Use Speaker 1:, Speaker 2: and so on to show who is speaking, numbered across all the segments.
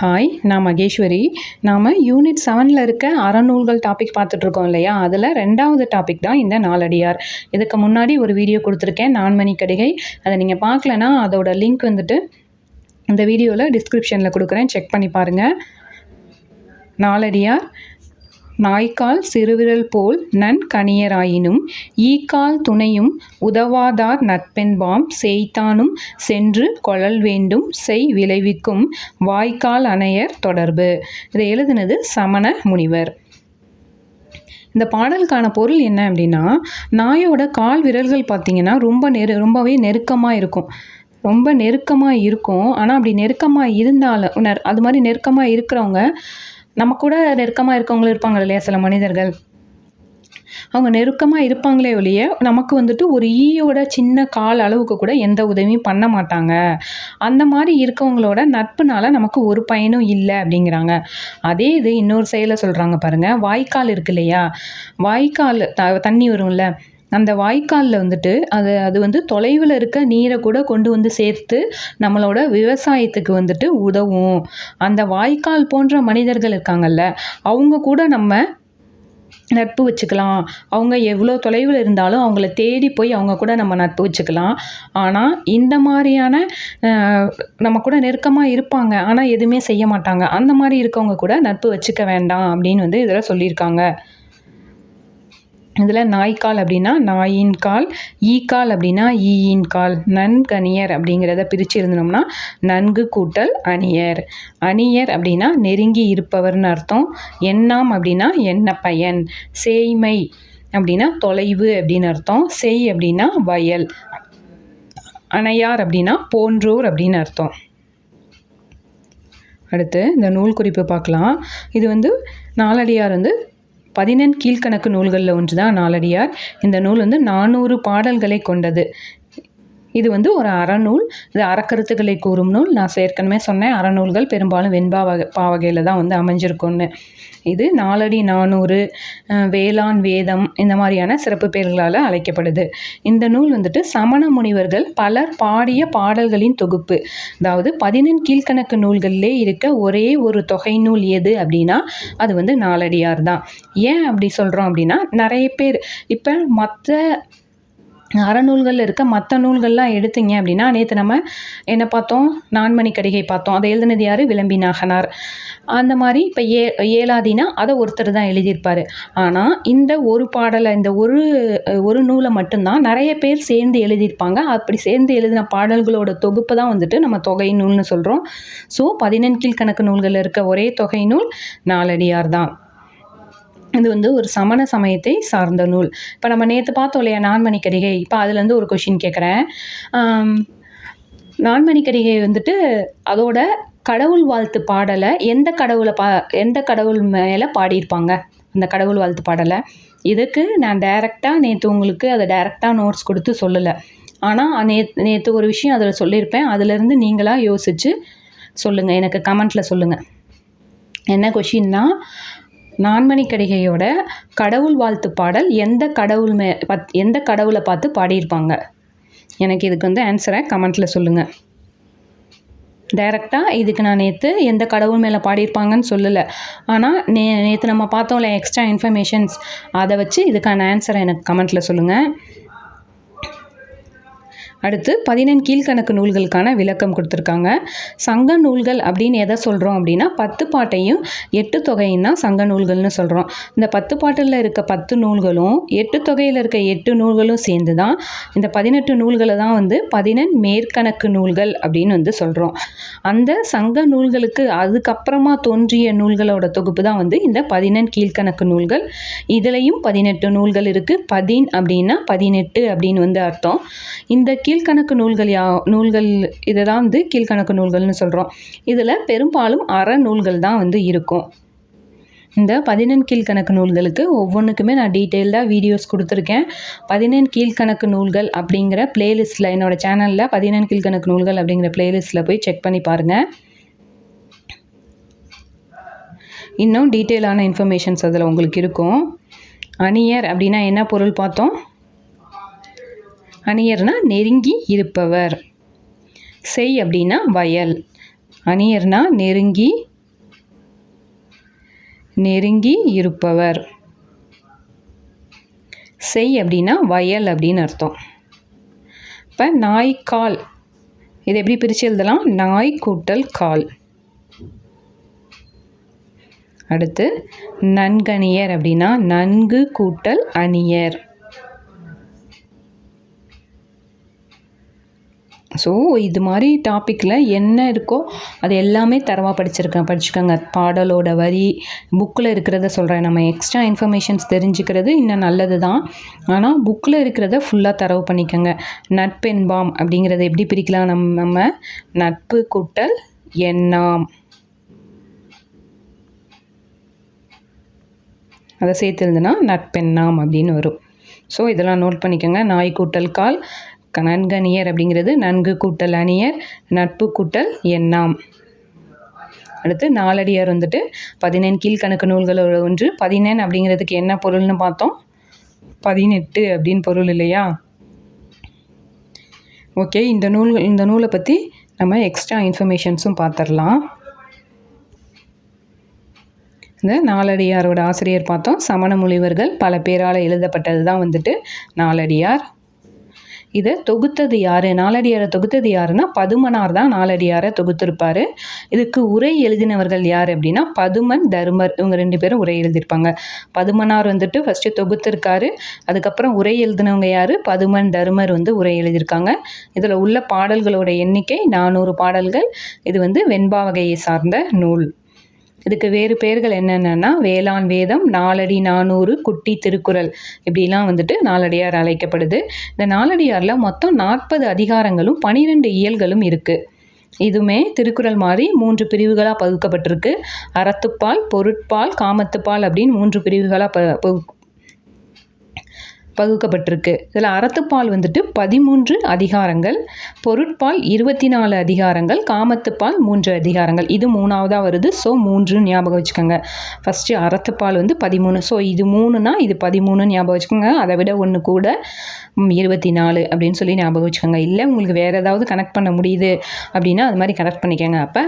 Speaker 1: Hi நான் மகேஸ்வரி. நாம் unit செவனில் இருக்க அறநூல்கள் டாபிக் பார்த்துட்ருக்கோம் இல்லையா? அதில் ரெண்டாவது டாபிக் தான் இந்த நாலடியார் இதுக்கு முன்னாடி ஒரு வீடியோ கொடுத்துருக்கேன் நான்மணி கடிகை. அதை நீங்கள் பார்க்கலனா அதோட லிங்க் வந்துட்டு இந்த வீடியோவில் டிஸ்கிரிப்ஷனில் கொடுக்குறேன். செக் பண்ணி பாருங்கள் நாலடியார் நாய்க்கால் சிறுவிரல் போல் நன்கணியராயினும் ஈக்கால் துணையும் உதவாதார் நட்பென்பாம் செய்தானும் சென்று கொழல் வேண்டும் செய் விளைவிக்கும் வாய்க்கால் அணையர் தொடர்பு. இதை எழுதினது சமண முனிவர். இந்த பாடலுக்கான பொருள் என்ன அப்படின்னா நாயோட கால் விரல்கள் பார்த்திங்கன்னா ரொம்ப நெரு ரொம்பவே நெருக்கமாக இருக்கும். ரொம்ப நெருக்கமாக இருக்கும். ஆனால் அப்படி நெருக்கமாக இருந்தாலும் அது மாதிரி நெருக்கமாக இருக்கிறவங்க நம்ம கூட நெருக்கமாக இருக்கவங்களும் இருப்பாங்க இல்லையா சில மனிதர்கள்? அவங்க நெருக்கமாக இருப்பாங்களே ஒழிய நமக்கு வந்துட்டு ஒரு ஈயோட சின்ன கால் அளவுக்கு கூட எந்த உதவியும் பண்ண மாட்டாங்க. அந்த மாதிரி இருக்கவங்களோட நட்புனால நமக்கு ஒரு பயனும் இல்லை அப்படிங்கிறாங்க. அதே இது இன்னொரு செயலை சொல்கிறாங்க பாருங்கள் வாய்க்கால் இருக்கு இல்லையா? வாய்க்கால் த தண்ணி வரும்ல அந்த வாய்க்காலில் வந்துட்டு அது அது வந்து தொலைவில் இருக்க நீரை கூட கொண்டு வந்து சேர்த்து நம்மளோட விவசாயத்துக்கு வந்துட்டு உதவும். அந்த வாய்க்கால் போன்ற மனிதர்கள் இருக்காங்கல்ல அவங்க கூட நம்ம நட்பு வச்சுக்கலாம். அவங்க எவ்வளோ தொலைவில் இருந்தாலும் அவங்கள தேடி போய் அவங்க கூட நம்ம நட்பு வச்சுக்கலாம். ஆனால் இந்த மாதிரியான நம்ம கூட நெருக்கமாக இருப்பாங்க. ஆனால் எதுவுமே செய்ய மாட்டாங்க. அந்த மாதிரி இருக்கவங்க கூட நட்பு வச்சுக்க வேண்டாம் அப்படின்னு வந்து இதில் சொல்லியிருக்காங்க. இதில் நாய்க்கால் அப்படின்னா நாயின் கால் ஈக்கால் அப்படின்னா ஈயின் கால் நன்கணியர் அப்படிங்கிறத பிரித்து இருந்தோம்னா நன்கு கூட்டல் அணியர். அணியர் அப்படின்னா நெருங்கி இருப்பவர்னு அர்த்தம். எண்ணாம் அப்படின்னா என்ன பயன் சேய்மை அப்படின்னா தொலைவு அப்படின்னு அர்த்தம். செய் அப்படின்னா வயல். அணையார் அப்படின்னா போன்றோர் அப்படின்னு அர்த்தம். அடுத்து இந்த நூல் குறிப்பு பார்க்கலாம். இது வந்து நாலடியார் வந்து பதினெண் கீழ்கணக்கு நூல்களில் ஒன்று தான் நாலடியார் இந்த நூல் வந்து நானூறு பாடல்களை கொண்டது. இது வந்து ஒரு அறநூல். இது அறக்கருத்துக்களை கூறும் நூல். நான் ஏற்கனவே சொன்னேன் அறநூல்கள் பெரும்பாலும் வெண்பா வகை பாவகையில் தான் வந்து அமைஞ்சிருக்கும்னு. இது நாலடி நானூறு வேளாண் வேதம் இந்த மாதிரியான சிறப்பு பெயர்களால் அழைக்கப்படுது. இந்த நூல் வந்துட்டு சமண முனிவர்கள் பலர் பாடிய பாடல்களின் தொகுப்பு. அதாவது பதினெண் கீழ்கணக்கு நூல்களிலே இருக்க ஒரே ஒரு தொகை நூல் எது அப்படின்னா அது வந்து நாலடியார் தான். ஏன் அப்படி சொல்கிறோம் அப்படின்னா நிறைய பேர் இப்போ மற்ற அறநூல்களில் இருக்க மற்ற நூல்கள்லாம் எடுத்தீங்க அப்படின்னா நேற்று நம்ம என்ன பார்த்தோம்? நான்மணி கடிகை பார்த்தோம். அதை எழுதினது யார்? விளம்பி நாகனார். அந்த மாதிரி இப்போ ஏ ஏலாதினா அதை ஒருத்தர் தான் எழுதியிருப்பார். ஆனால் இந்த ஒரு பாடலை இந்த ஒரு ஒரு நூலை மட்டும்தான் நிறைய பேர் சேர்ந்து எழுதியிருப்பாங்க. அப்படி சேர்ந்து எழுதின பாடல்களோட தொகுப்பு தான் வந்துட்டு நம்ம தொகை நூல்னு சொல்கிறோம் ஸோ பதினெண் கீழ்கணக்கு நூல்களில் இருக்க ஒரே தொகை நூல் நாலடியார் தான். இது வந்து ஒரு சமண சமயத்தை சார்ந்த நூல். இப்போ நம்ம நேற்று பார்த்தோம் இல்லையா நான்மணி கடிகை இப்போ அதுலேருந்து ஒரு கொஷின் கேட்குறேன் நான்மணி கடிகை வந்துட்டு அதோட கடவுள் வாழ்த்து பாடலை எந்த கடவுளை பா எந்த கடவுள் மேலே பாடியிருப்பாங்க? அந்த கடவுள் வாழ்த்து பாடலை. இதுக்கு நான் டைரெக்டாக நேற்று உங்களுக்கு அதை டைரெக்டாக நோட்ஸ் கொடுத்து சொல்லலை. ஆனால் நே நேற்று ஒரு விஷயம் அதில் சொல்லியிருப்பேன். அதுலேருந்து நீங்களாக யோசித்து சொல்லுங்கள் எனக்கு கமெண்ட்டில் சொல்லுங்கள் என்ன கொஷின்னா நான்மணி கடிகையோட கடவுள் வாழ்த்து பாடல் எந்த கடவுள் மே பத் எந்த கடவுளை பார்த்து பாடியிருப்பாங்க? எனக்கு இதுக்கு வந்து ஆன்சரை கமெண்ட்டில் சொல்லுங்கள் டைரெக்டாக இதுக்கு நான் நேற்று எந்த கடவுள் மேலே பாடியிருப்பாங்கன்னு சொல்லலை. ஆனால் நே நேற்று நம்ம பார்த்தோம்ல எக்ஸ்ட்ரா இன்ஃபர்மேஷன்ஸ் அதை வச்சு இதுக்கான ஆன்சரை எனக்கு கமெண்ட்டில் சொல்லுங்கள் அடுத்து பதினெண் கீழ்கணக்கு நூல்களுக்கான விளக்கம் கொடுத்துருக்காங்க. சங்க நூல்கள் அப்படின்னு எதை சொல்கிறோம் அப்படின்னா பத்து பாட்டையும் எட்டு தொகையும் தான் சங்க நூல்கள்னு சொல்கிறோம் இந்த பத்து பாட்டில் இருக்க பத்து நூல்களும் எட்டு தொகையில் இருக்க எட்டு நூல்களும் சேர்ந்து தான் இந்த பதினெட்டு நூல்களை தான் வந்து பதினெண் மேற்கணக்கு நூல்கள் அப்படின்னு வந்து சொல்கிறோம் அந்த சங்க நூல்களுக்கு அதுக்கப்புறமா தோன்றிய நூல்களோட தொகுப்பு தான் வந்து இந்த பதினெண் கீழ்கணக்கு நூல்கள். இதுலேயும் பதினெட்டு நூல்கள் இருக்குது பதின் அப்படின்னா பதினெட்டு அப்படின்னு வந்து அர்த்தம். இந்த கீழ்கணக்கு நூல்கள் யா நூல்கள் இதை தான் வந்து கீழ்கணக்கு நூல்கள்னு சொல்கிறோம் இதில் பெரும்பாலும் அற நூல்கள் தான் வந்து இருக்கும். இந்த பதினெண் கீழ்கணக்கு நூல்களுக்கு ஒவ்வொன்றுக்குமே நான் டீட்டெயில்டாக வீடியோஸ் கொடுத்துருக்கேன். பதினெண் கீழ்கணக்கு நூல்கள் அப்படிங்கிற பிளேலிஸ்ட்டில் என்னோடய சேனலில் பதினெண் கீழ்கணக்கு நூல்கள் அப்படிங்கிற பிளேலிஸ்ட்டில் போய் செக் பண்ணி பாருங்கள் இன்னும் டீட்டெயிலான இன்ஃபர்மேஷன்ஸ் அதில் உங்களுக்கு இருக்கும். அணியர் அப்படின்னா என்ன பொருள் பார்த்தோம்? அணியர்னா நெருங்கி இருப்பவர். செய் அப்படின்னா வயல். அணியர்னா நெருங்கி நெருங்கி இருப்பவர். செய் அப்படின்னா வயல் அப்படின்னு அர்த்தம். இப்போ நாய்க்கால். இதை எப்படி பிரித்து எழுதலாம்? நாய் கூட்டல் கால். அடுத்து நன்கணியர் அப்படின்னா நன்கு கூட்டல் அணியர். ஸோ இது மாதிரி டாப்பிக்கில் என்ன இருக்கோ அது எல்லாமே தரவாக படிச்சிருக்கேன். படிச்சுக்கோங்க. பாடலோட வரி புக்கில் இருக்கிறத சொல்கிறேன் நம்ம எக்ஸ்ட்ரா இன்ஃபர்மேஷன்ஸ் தெரிஞ்சுக்கிறது இன்னும் நல்லது தான் ஆனால் புக்கில் இருக்கிறத ஃபுல்லாக தரவு பண்ணிக்கோங்க. நட்பெண்பாம் அப்படிங்கிறத எப்படி பிரிக்கலாம் நம் நம்ம? நட்பு கூட்டல் எண்ணாம். அதை சேர்த்து எழுதுனா நட்பெண்ணாம் அப்படின்னு வரும். ஸோ இதெல்லாம் நோட் பண்ணிக்கோங்க. நாய் கூட்டல் கால் நன்கணியர் அப்படிங்கிறது நன்கு கூட்டல் அணியர் நட்பு கூட்டல் எண்ணாம். அடுத்து நாலடியார் வந்துட்டு பதினெண் கீழ்கணக்கு நூல்களோட ஒன்று. பதினெண் அப்படிங்கிறதுக்கு என்ன பொருள்னு பார்த்தோம்? பதினெட்டு அப்படின்னு பொருள் இல்லையா? ஓகே இந்த நூல் இந்த நூலை பற்றி நம்ம எக்ஸ்ட்ரா இன்ஃபர்மேஷன்ஸும் பார்த்துடலாம் இந்த நாலடியாரோட ஆசிரியர் பார்த்தோம். சமண முனிவர்கள் பல பேரால் எழுதப்பட்டது தான் வந்துட்டு நாலடியார். இதை தொகுத்தது யார்? நாலடியாரை தொகுத்தது யாருன்னா பதுமனார் தான் நாலடியாரை தொகுத்திருப்பார். இதுக்கு உரை எழுதினவர்கள் யார் அப்படின்னா பதுமன் தருமர் இவங்க ரெண்டு பேரும் உரை எழுதியிருப்பாங்க. பதுமனார் வந்துட்டு ஃபஸ்ட்டு தொகுத்திருக்காரு. அதுக்கப்புறம் உரை எழுதினவங்க யார்? பதுமன் தருமர் வந்து உரை எழுதியிருக்காங்க. இதில் உள்ள பாடல்களோட எண்ணிக்கை நானூறு பாடல்கள். இது வந்து வெண்பா வகையை சார்ந்த நூல். இதுக்கு வேறு பெயர்கள் என்னென்னா வேளாண் வேதம் நாலடி நானூறு குட்டி திருக்குறள். இப்படிலாம் வந்துட்டு நாலடியார் அழைக்கப்படுது. இந்த நாலடியாரில் மொத்தம் நாற்பது அதிகாரங்களும் பனிரெண்டு இயல்களும் இருக்குது இதுவுமே திருக்குறள் மாதிரி மூன்று பிரிவுகளாக பகுக்கப்பட்டிருக்கு. அறத்துப்பால் பொருட்பால் காமத்துப்பால் அப்படின்னு மூன்று பிரிவுகளாக ப வகுக்கப்பட்டிருக்கு இதில் அறத்துப்பால் வந்துட்டு பதிமூன்று அதிகாரங்கள் பொருட்பால் இருபத்தி நாலு அதிகாரங்கள் காமத்துப்பால் மூன்று அதிகாரங்கள். இது மூணாவதாக வருது. ஸோ மூன்று ஞாபகம் வச்சுக்கோங்க. ஃபஸ்ட்டு அறத்துப்பால் வந்து பதிமூணு. ஸோ இது மூணுனா இது பதிமூணு ஞாபகம் வச்சுக்கோங்க. அதை விட ஒன்று கூட இருபத்தி நாலு அப்படின்னு சொல்லி ஞாபகம் வச்சுக்கோங்க. இல்லை உங்களுக்கு வேறு ஏதாவது கனெக்ட் பண்ண முடியுது அப்படின்னா அது மாதிரி கனெக்ட் பண்ணிக்கோங்க. அப்போ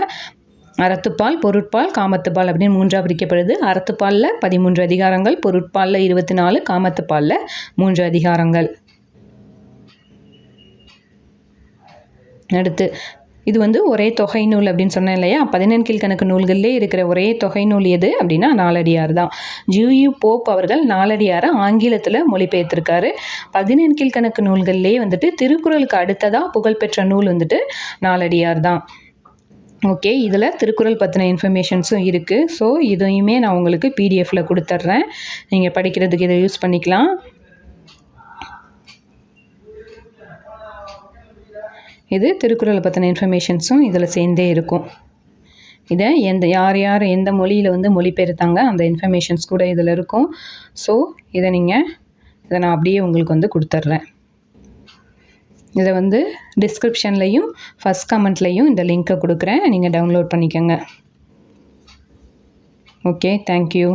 Speaker 1: அறத்துப்பால் பொருட்பால் காமத்துப்பால் அப்படின்னு மூன்றாக பிரிக்கப்படுது. அறத்துப்பாலில் பதிமூன்று அதிகாரங்கள் பொருட்பாலில் இருபத்தி நாலு காமத்துப்பாலில் மூன்று அதிகாரங்கள். அடுத்து இது வந்து ஒரே தொகை நூல் அப்படின்னு சொன்னேன் இல்லையா? பதினெண் கீழ்கணக்கு நூல்களிலே இருக்கிற ஒரே தொகை நூல் எது அப்படின்னா நாலடியார் தான். ஜூயு போப் அவர்கள் நாலடியாரை ஆங்கிலத்தில் மொழிபெயர்த்திருக்காரு. பதினெண் கீழ்கணக்கு நூல்கள்லேயே வந்துட்டு திருக்குறளுக்கு அடுத்ததாக புகழ்பெற்ற நூல் வந்துட்டு நாலடியார் தான். ஓகே இதில் திருக்குறள் பற்றின இன்ஃபர்மேஷன்ஸும் இருக்குது ஸோ இதையுமே நான் உங்களுக்கு பிடிஎஃப்பில் கொடுத்துட்றேன் நீங்கள் படிக்கிறதுக்கு இதை யூஸ் பண்ணிக்கலாம். இது திருக்குறளை பற்றின இன்ஃபர்மேஷன்ஸும் இதில் சேர்ந்தே இருக்கும். இதை எந்த யார் யார் எந்த மொழியில் வந்து மொழிபெயர்த்தாங்க அந்த இன்ஃபர்மேஷன்ஸ் கூட இதில் இருக்கும். ஸோ இதை நீங்கள் இதை நான் அப்படியே உங்களுக்கு வந்து கொடுத்துட்றேன் இதை வந்து டிஸ்கிரிப்ஷன்லையும் ஃபஸ்ட் கமெண்ட்லேயும் இந்த லிங்க்கை கொடுக்குறேன். நீங்கள் டவுன்லோட் பண்ணிக்கோங்க. Okay thank you